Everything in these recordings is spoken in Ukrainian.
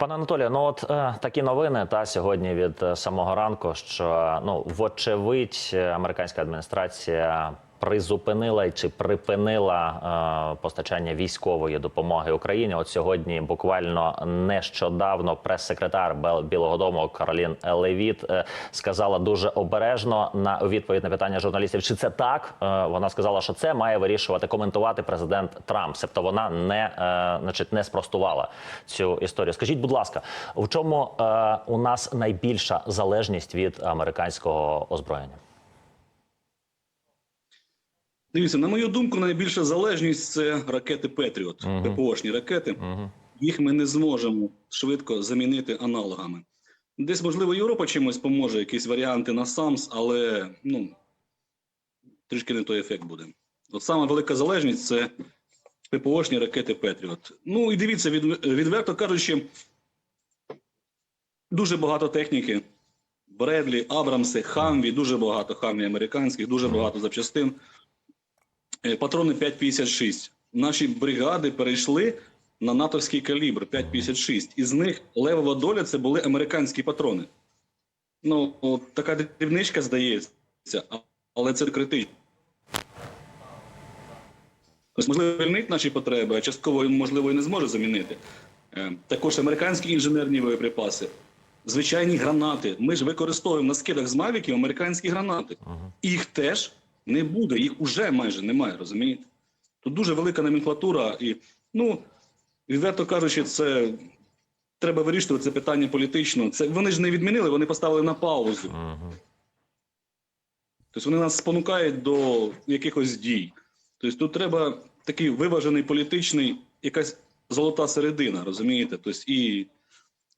Пане Анатолію, ну от е, такі новини та сьогодні від е, самого ранку, що ну вочевидь е, американська адміністрація призупинила чи припинила е, постачання військової допомоги Україні. От сьогодні буквально нещодавно прес-секретар Білого Дому Каролін Левіт е, сказала дуже обережно на відповідь на питання журналістів, чи це так. Е, вона сказала, що це має вирішувати коментувати президент Трамп. Себто вона не, значить, не спростувала цю історію. Скажіть, будь ласка, в чому у нас найбільша залежність від американського озброєння? Дивіться, на мою думку, найбільша залежність це ракети Петріот, Мгм. ППОшні ракети. Угу. Їх ми не зможемо швидко замінити аналогами. Десь, можливо, Європа чимось поможе, якісь варіанти на САМС, але ну, трішки не той ефект буде. От сама велика залежність це ППОшні ракети Петріот. Ну і дивіться, від, відверто кажучи, дуже багато техніки. Бредлі, Абрамси, Хамві, дуже багато Хамві американських, дуже багато запчастин. Е, Патрони 5,56. Наші бригади перейшли на натовський калібр 5,56. Із них левова доля це були американські патрони. Ну, от така дрібничка здається, але це критично. Тобто, можливо, звільнить наші потреби, а частково, можливо, і не зможе замінити. Е, Також американські інженерні боєприпаси, звичайні гранати. Ми ж використовуємо на скидах з Мавіків американські гранати. Їх теж не буде, їх уже майже немає, розумієте? Тут дуже велика номенклатура, і, ну, відверто кажучи, це треба вирішувати це питання політично. Це вони ж не відмінили, вони поставили на паузу. Угу. Тобто вони нас спонукають до якихось дій. Тобто тут треба такий виважений політичний, якась золота середина, розумієте? Тобто і,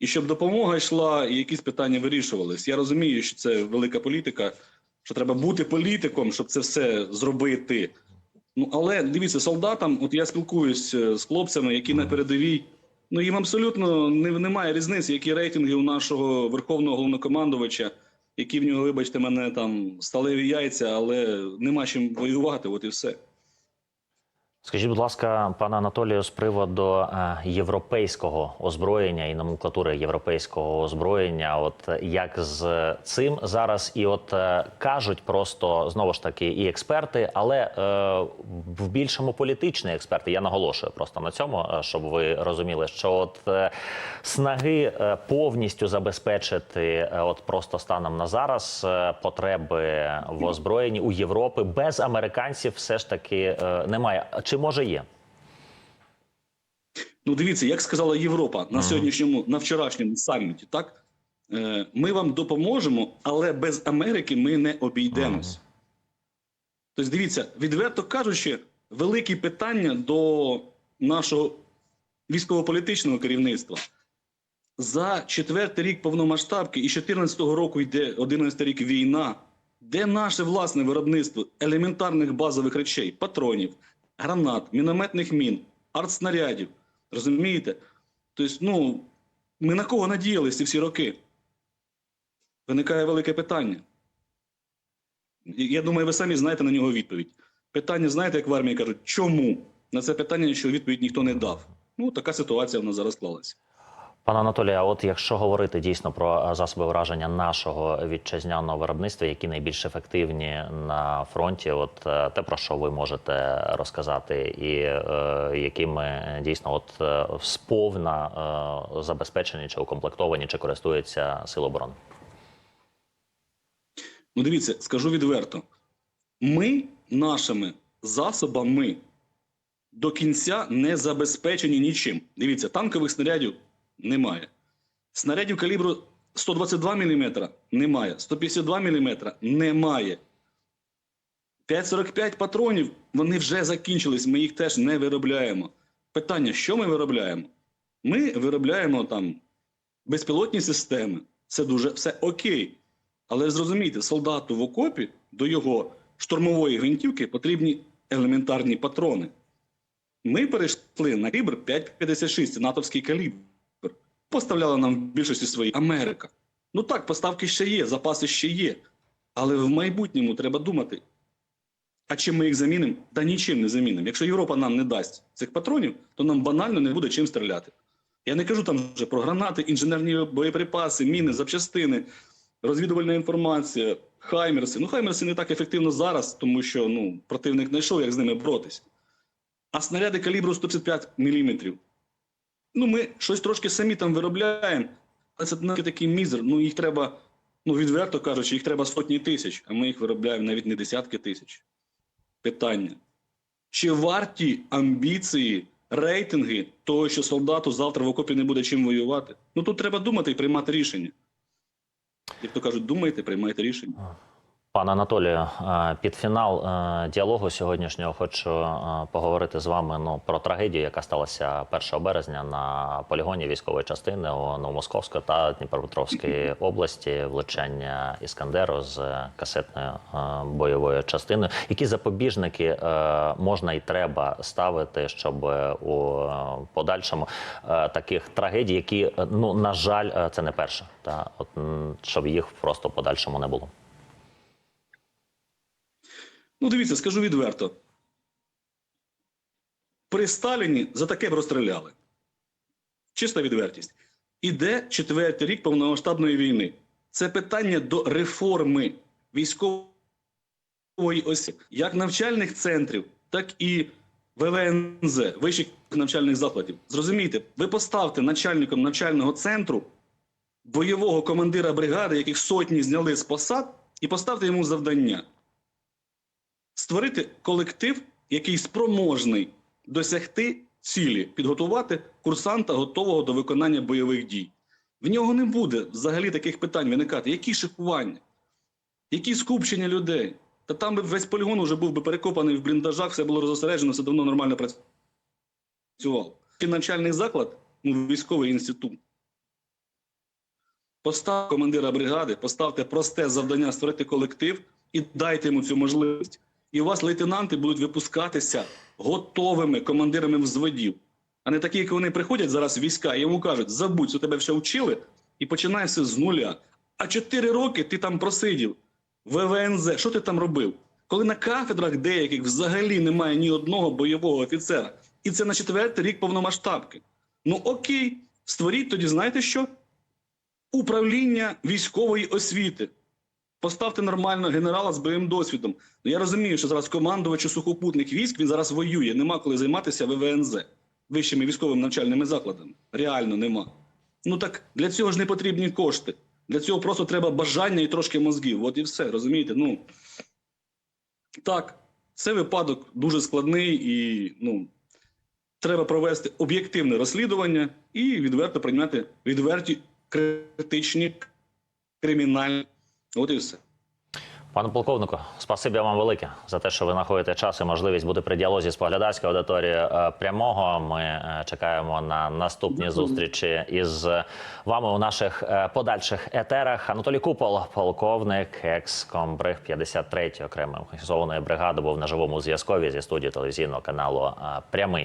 і щоб допомога йшла, і якісь питання вирішувались. Я розумію, що це велика політика, що треба бути політиком, щоб це все зробити. Ну але дивіться, солдатам, от я спілкуюсь е, з хлопцями, які на передовій. Ну їм абсолютно не, немає різниці, які рейтинги у нашого верховного головнокомандувача, які в нього, вибачте, мене там сталеві яйця, але нема чим воювати, от і все. Скажіть, будь ласка, пане Анатолію, з приводу е, європейського озброєння і номенклатури європейського озброєння, от як з цим зараз, і от е, кажуть просто знову ж таки і експерти, але е, в більшому політичні експерти. Я наголошую просто на цьому, е, щоб ви розуміли, що от е, снаги повністю забезпечити, от просто станом на зараз потреби в озброєнні у Європи без американців все ж таки е, немає. Чи може є? Ну, дивіться, як сказала Європа на сьогоднішньому, на вчорашньому саміті, так? Е, ми вам допоможемо, але без Америки ми не обійдемось. Тобто, дивіться, відверто кажучи, великі питання до нашого військово-політичного керівництва. За четвертий рік повномасштабки і з 14-го року йде 11 рік війна. Де наше власне виробництво елементарних базових речей, патронів, гранат, мінометних мін, артснарядів? Розумієте? Тобто, ну, ми на кого надіялися ці всі роки? Виникає велике питання. Я думаю, ви самі знаєте на нього відповідь. Питання, знаєте, як в армії кажуть, чому? На це питання, що відповідь ніхто не дав. Ну, така ситуація в нас зараз склалася. Пане Анатолію, а от якщо говорити дійсно про е, засоби враження нашого вітчизняного виробництва, які найбільш ефективні на фронті, от е, те про що ви можете розказати, і е, якими дійсно от е, сповна е, забезпечені чи укомплектовані, чи користуються сил оборони? Ну, дивіться, скажу відверто: ми нашими засобами до кінця не забезпечені нічим. Дивіться, танкових снарядів немає. Снарядів калібру 122 мм немає. 152 мм немає. 5,45 патронів вони вже закінчились, ми їх теж не виробляємо. Питання: що ми виробляємо? Ми виробляємо там безпілотні системи. Це дуже все окей. Але зрозумійте, солдату в окопі до його штурмової гвинтівки потрібні елементарні патрони. Ми перейшли на калібр 5,56, натовський калібр. Поставляла нам в більшості своїй Америка. Ну так, поставки ще є, запаси ще є. Але в майбутньому треба думати. А чим ми їх замінимо? Та нічим не замінимо. Якщо Європа нам не дасть цих патронів, то нам банально не буде чим стріляти. Я не кажу там вже про гранати, інженерні боєприпаси, міни, запчастини, розвідувальна інформація, хаймерси. Ну, хаймерси не так ефективно зараз, тому що ну, противник знайшов, як з ними боротись. А снаряди калібру 155 мм. Ну, ми щось трошки самі там виробляємо, але це такий мізер. Ну, їх треба, ну, відверто кажучи, їх треба сотні тисяч, а ми їх виробляємо навіть не десятки тисяч. Питання. Чи варті амбіції, рейтинги того, що солдату завтра в окопі не буде чим воювати? Ну тут треба думати і приймати рішення. Як то кажуть, думайте, приймайте рішення. Пане Анатолію, е, під фінал е, діалогу сьогоднішнього хочу е, поговорити з вами ну, про трагедію, яка сталася 1 березня на полігоні військової частини у Новомосковської та Дніпропетровської області. Влучання Іскандеру з касетною бойовою частиною. Які запобіжники можна і треба ставити, щоб у подальшому таких трагедій, які ну на жаль, це не перше, та от щоб їх просто в подальшому не було. Ну, дивіться, скажу відверто. При Сталіні за таке б розстріляли. Чиста відвертість. Іде четвертий рік повномасштабної війни. Це питання до реформи військової осі, як навчальних центрів, так і ВВНЗ, вищих навчальних закладів. Зрозумійте, ви поставте начальником навчального центру бойового командира бригади, яких сотні зняли з посад, і поставте йому завдання створити колектив, який спроможний досягти цілі, підготувати курсанта, готового до виконання бойових дій. В нього не буде взагалі таких питань виникати. Які шикування, які скупчення людей. Та там би весь полігон вже був би перекопаний в бліндажах, все було розосереджено, все давно нормально працювало. І навчальний заклад, ну, військовий інститут. Поставте командира бригади, поставте просте завдання створити колектив і дайте йому цю можливість. І у вас лейтенанти будуть випускатися готовими командирами взводів. А не такі, як вони приходять зараз війська і йому кажуть, забудь, що тебе все вчили, і починай все з нуля. А чотири роки ти там просидів в ВВНЗ. Що ти там робив? Коли на кафедрах деяких взагалі немає ні одного бойового офіцера. І це на четвертий рік повномасштабки. Ну окей, створіть тоді, знаєте що? Управління військової освіти. Поставте нормально генерала з бойовим досвідом. Ну я розумію, що зараз командувач сухопутних військ він зараз воює. Нема коли займатися ВВНЗ вищими військовими навчальними закладами. Реально нема. Ну так для цього ж не потрібні кошти. Для цього просто треба бажання і трошки мозгів. От і все, розумієте? Ну так, це випадок дуже складний і ну, треба провести об'єктивне розслідування і відверто прийняти відверті критичні кримінальні. От і все. Пане полковнику, спасибі вам велике за те, що ви знаходите час і можливість бути при діалозі з поглядацькою аудиторією е, прямого. Ми е, чекаємо на наступні зустрічі із вами у наших е, подальших етерах. Анатолій Купол, полковник, екс-комбриг 53-ї окремої механізованої бригади, був на живому зв'язкові зі студії телевізійного каналу Прямий.